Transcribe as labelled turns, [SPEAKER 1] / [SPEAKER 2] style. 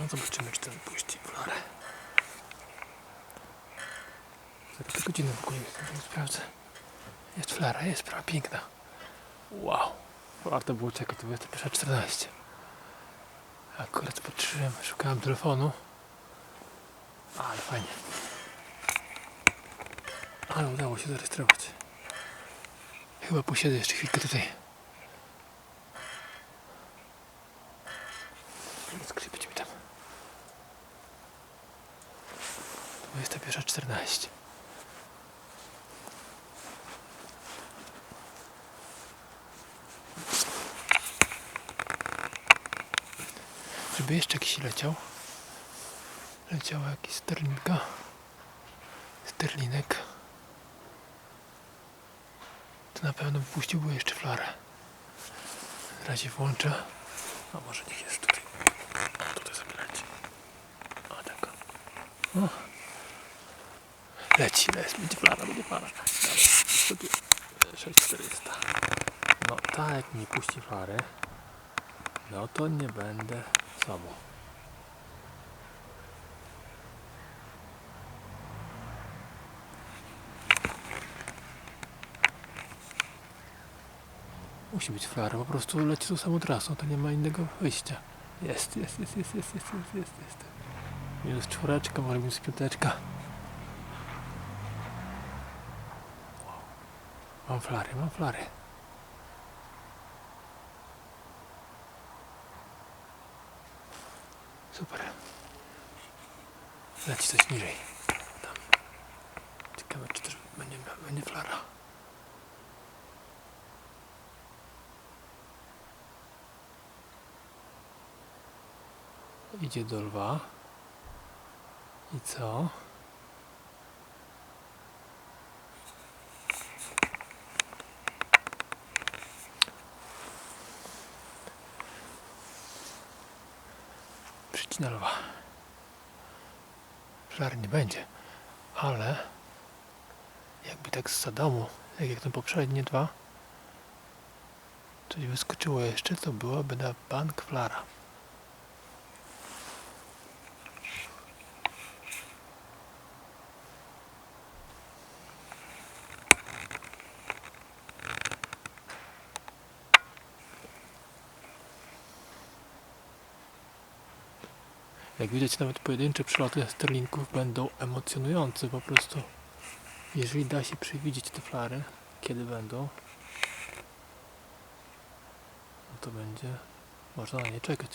[SPEAKER 1] No zobaczymy, czy ten puści flarę. Za tę godzinę w ogóle sprawdzę. Jest flara, jest prawa piękna. Wow. Warto było czekać do 21.14. Akurat patrzyłem, szukałem telefonu. Ale fajnie. Ale udało się zarejestrować. Chyba posiedzę jeszcze chwilkę tutaj. Skrzypić mi tam. 21.14. Żeby jeszcze jakiś leciał. Leciała jakiś sterlinka. Sterlinek. To na pewno puściłby jeszcze flarę. Na razie włączę. A może niech jest tutaj. Tutaj sobie leci. O, tak. O. Leci, leci, będzie plana, będzie plana. Dobra, 6400. No tak, jak mi puści parę, no to nie będę sobą. Musi być flara, po prostu leci tą samą trasą, to nie ma innego wyjścia. Jest, jest, jest, jest, jest, jest, jest, jest. jest. Minus czwóreczka, może minus piąteczka. Mam flary, mam flary. Super. Leci coś niżej. Tam. Ciekawe, czy też będzie, będzie flara. Idzie do lwa. I co? Przycina lwa. Flary nie będzie, ale jakby tak z domu, jak, jak ten poprzednie dwa, coś wyskoczyło jeszcze, to byłaby na bank flara. Jak widać, nawet pojedyncze przeloty sterlinków będą emocjonujące po prostu. Jeżeli da się przewidzieć te flary, kiedy będą, no to będzie można na nie czekać.